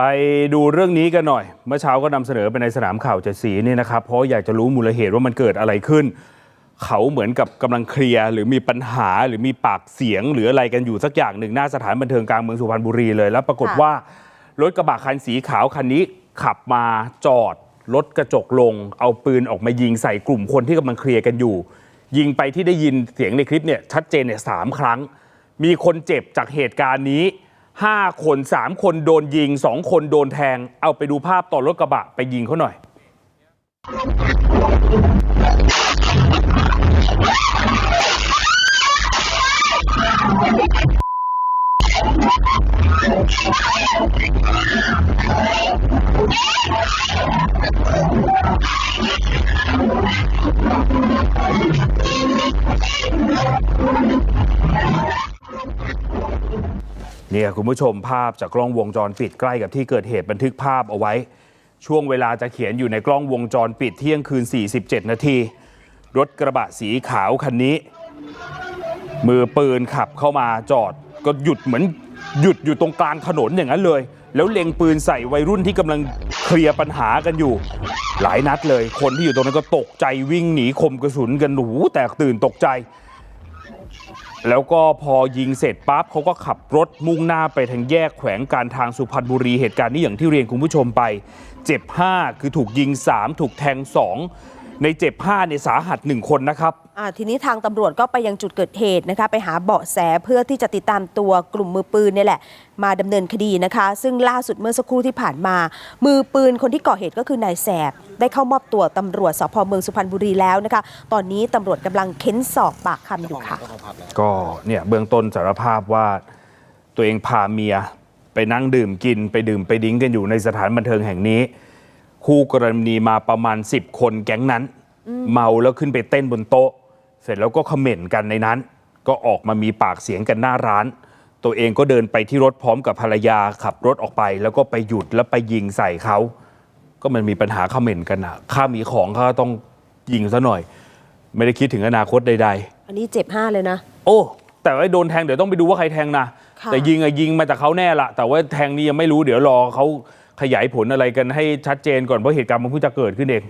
ไปดูเรื่องนี้กันหน่อย เมื่อเช้าก็นำเสนอไปในสนามข่าวเจ็ดสีนี่นะครับ เพราะอยากจะรู้มูลเหตุว่ามันเกิดอะไรขึ้น เขาเหมือนกับกำลังเคลียร์ หรือมีปัญหาหรือมีปากเสียง หรืออะไรกันอยู่สักอย่างหนึ่งหน้าสถานบันเทิงกลางเมืองสุพรรณบุรีเลย แล้วปรากฏว่ารถกระบะคันสีขาวคันนี้ขับมาจอดรถกระจกลง เอาปืนออกมายิงใส่กลุ่มคนที่กำลังเคลียร์กันอยู่ ยิงไปที่ได้ยินเสียงในคลิปเนี่ยชัดเจนเนี่ยสามครั้ง มีคนเจ็บจากเหตุการณ์นี้ 5 คน 3 คนโดนยิง 2 คนโดนแทง เอาไปดูภาพตอนรถกระบะไปยิงเขาหน่อย เนี่ยคุณผู้ชมภาพจากกล้องวงจรปิดใกล้กับที่เกิดเหตุบันทึกภาพเอาไว้ ช่วงเวลาจะเขียนอยู่ในกล้องวงจรปิดเที่ยงคืน 47 นาที รถกระบะสีขาวคันนี้ มือปืนขับเข้ามาจอด ก็หยุดเหมือนหยุดอยู่ตรงกลางถนนอย่างนั้นเลย แล้วเล็งปืนใส่วัยรุ่นที่กำลังเคลียร์ปัญหากันอยู่ หลายนัดเลย คนที่อยู่ตรงนั้นก็ตกใจวิ่งหนีคมกระสุนกันหนูแตกตื่นตกใจ แล้วก็พอยิงเสร็จปั๊บเขาก็ขับรถมุ่งหน้าไปทางแยกแขวงการทางสุพรรณบุรีเหตุการณ์นี้อย่างที่เรียนคุณผู้ชมไป เจ็บ 5 คือถูกยิง 3 ถูกแทง 2 ในเจ็บ5เนี่ยสาหัส1คนนะครับ อ่าทีนี้ทางตำรวจก็ไปยังจุดเกิดเหตุนะคะ ไปหาเบาะแสเพื่อที่จะติดตามตัวกลุ่มมือปืนเนี่ยแหละ มาดำเนินคดีนะคะ ซึ่งล่าสุดเมื่อสักครู่ที่ผ่านมา มือปืนคนที่ก่อเหตุก็คือนายแสบ ได้เข้ามอบตัวตำรวจสพเมืองสุพรรณบุรีแล้วนะคะ ตอนนี้ตำรวจกำลังเค้นสอบปากคำอยู่ค่ะ ก็เนี่ยเบื้องต้นสารภาพว่าตัวเองพาเมีย ไปนั่งดื่มกินไปดื่มไปดิ้งกันอยู่ในสถานบันเทิงแห่งนี้ คู่กรณีมาประมาณ 10 คนแก๊งนั้น เมาแล้วขึ้นไปเต้นบนโต๊ะ เสร็จแล้วก็เขม่นกันในนั้น ก็ออกมามีปากเสียงกันหน้าร้าน ตัวเองก็เดินไปที่รถพร้อมกับภรรยาขับรถออกไป แล้วก็ไปหยุดแล้วไปยิงใส่เขา ก็มันมีปัญหาเขม่นกันอะข้ามีของเขาต้องยิงซะหน่อย ไม่ได้คิดถึงอนาคตใดๆอันนี้เจ็บห้าเลยนะโอ้ แต่ว่าโดนแทงเดี๋ยวต้องไปดูว่าใครแทงนะ ค่ะ แต่ยิงอะยิงมาจากเขาแน่ละแต่ว่าแทงนี่ยังไม่รู้เดี๋ยวรอเขา ขยายผลอะไรกันให้ชัดเจนก่อนเพราะเหตุการณ์มันเพิ่งจะเกิดขึ้นเอง